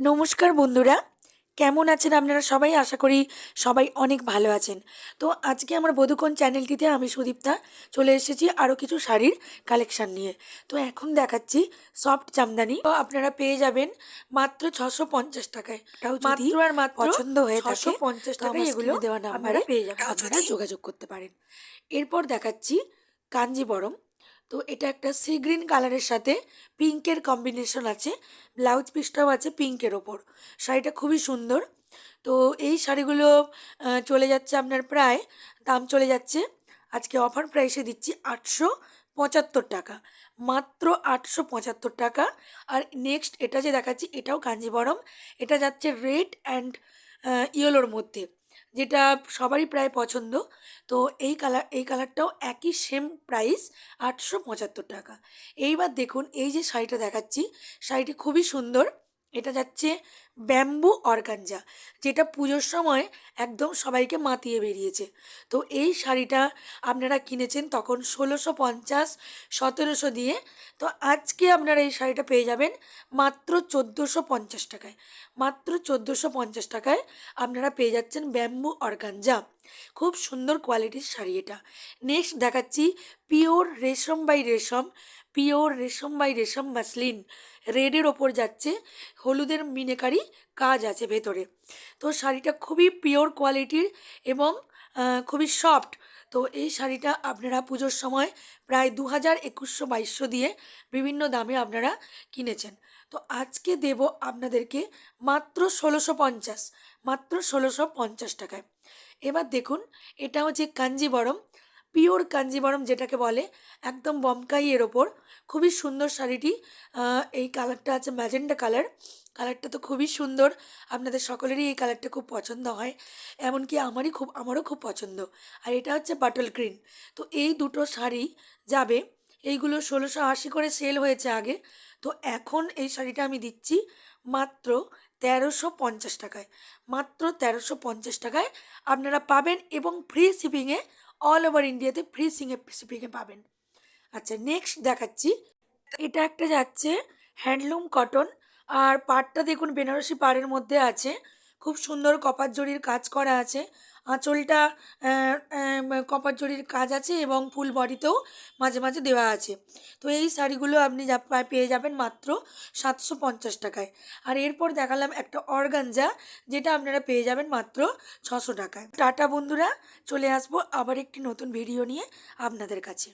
নমস্কার বন্ধুরা। কেমন আছেন আপনারা সবাই? আশা করি সবাই অনেক ভালো আছেন। তো আজকে আমার বধুকোণ চ্যানেলটিতে আমি সুদীপ্তা চলে এসেছি আরও কিছু শাড়ির কালেকশান নিয়ে। তো এখন দেখাচ্ছি সফট জামদানি। তো আপনারা পেয়ে যাবেন মাত্র ছশো পঞ্চাশ টাকায়। মাত্র আর মাত্র পছন্দ হয়ে থাকে 650 তো আমার টাকায় এগুলো দেওয়া আপনারা নাম্বারে পেয়ে যাবেন। আপনারা যোগাযোগ করতে পারেন। এরপর দেখাচ্ছি কাঞ্জিবরম। তো এটা একটা সি গ্রিন কালারের সাথে পিঙ্কের কম্বিনেশন আছে ব্লাউজ পিসটাও আছে পিঙ্কের ওপর। শাড়িটা খুবই সুন্দর। তো এই শাড়িগুলো চলে যাচ্ছে আপনার প্রায় দাম চলে যাচ্ছে। আজকে অফার প্রাইসে দিচ্ছি আটশো পঁচাত্তর টাকা। মাত্র আটশো পঁচাত্তর টাকা। আর নেক্সট এটা যে দেখাচ্ছি, এটাও কাঞ্জিবরম। এটা যাচ্ছে রেড অ্যান্ড ইয়েলোর মধ্যে। যেটা সবারই প্রায় পছন্দ। তো এই কালার, এই কালারটাও একই সেম প্রাইস আটশো পঁচাত্তর টাকা। এইবার দেখুন, এই যে শাড়িটা দেখাচ্ছি, শাড়িটি খুবই সুন্দর। এটা যাচ্ছে ব্যাম্বু অর্গানজা, যেটা পুজোর সময় একদম সবাইকে মাতিয়ে বেরিয়েছে। তো এই শাড়িটা আপনারা কিনেছেন তখন ষোলোশো পঞ্চাশ, সতেরোশো দিয়ে। তো আজকে আপনারা এই শাড়িটা পেয়ে যাবেন মাত্র চোদ্দোশো পঞ্চাশ টাকায়। মাত্র চোদ্দোশো পঞ্চাশ টাকায় আপনারা পেয়ে যাচ্ছেন ব্যাম্বু অর্গানজা। খুব সুন্দর কোয়ালিটির শাড়ি এটা। নেক্সট দেখাচ্ছি পিওর রেশম বাই রেশম। পিওর রেশম বাই রেশম মাসলিন রেডের ওপর যাচ্ছে, হলুদের মিনেকারি কাজ আছে ভেতরে। তো শাড়িটা খুবই পিওর কোয়ালিটির এবং খুবই সফট। তো এই শাড়িটা আপনারা পুজোর সময় প্রায় দু হাজার একুশশো বাইশশো দিয়ে বিভিন্ন দামে আপনারা কিনেছেন। তো আজকে দেব আপনাদেরকে মাত্র ষোলোশো পঞ্চাশ, মাত্র ষোলোশো পঞ্চাশ টাকায়। এবার দেখুন, এটা হচ্ছে কাঞ্জিবরম। পিওর কাঞ্জিবরম যেটাকে বলে, একদম বমকাইয়ের ওপর। খুবই সুন্দর শাড়িটি। এই কালারটা আছে ম্যাজেন্ডা কালার। কালারটা তো খুবই সুন্দর। আপনাদের সকলেরই এই কালারটা খুব পছন্দ হয়। এমনকি আমারই খুব, আমারও খুব পছন্দ। আর এটা হচ্ছে বাটল গ্রিন। তো এই দুটো শাড়ি যাবে। এইগুলো ষোলোশো আশি করে সেল হয়েছে আগে। তো এখন এই শাড়িটা আমি দিচ্ছি মাত্র তেরোশো পঞ্চাশ টাকায়। মাত্র তেরোশো পঞ্চাশ টাকায় আপনারা পাবেন এবং ফ্রি শিপিংয়ে অল ওভার ইন্ডিয়াতে ফ্রি সিঙে শিপিংয়ে পাবেন। আচ্ছা নেক্সট দেখাচ্ছি। এটা একটা যাচ্ছে হ্যান্ডলুম কটন আর পাটটা দেখুন বেনারসি পাড়ের মধ্যে আছে। খুব সুন্দর কপার জরির কাজ করা আছে। আঁচলটা কপার জরির কাজ আছে এবং ফুল বডিতেও মাঝে মাঝে দেওয়া আছে। তো এই শাড়িগুলো আপনি পেয়ে যাবেন মাত্র সাতশো পঞ্চাশ টাকায়। আর এরপর দেখালাম একটা অর্গানজা, যেটা আপনারা পেয়ে যাবেন মাত্র ছশো টাকায়। টাটা বন্ধুরা, চলে আসব আবার একটি নতুন ভিডিও নিয়ে আপনাদের কাছে।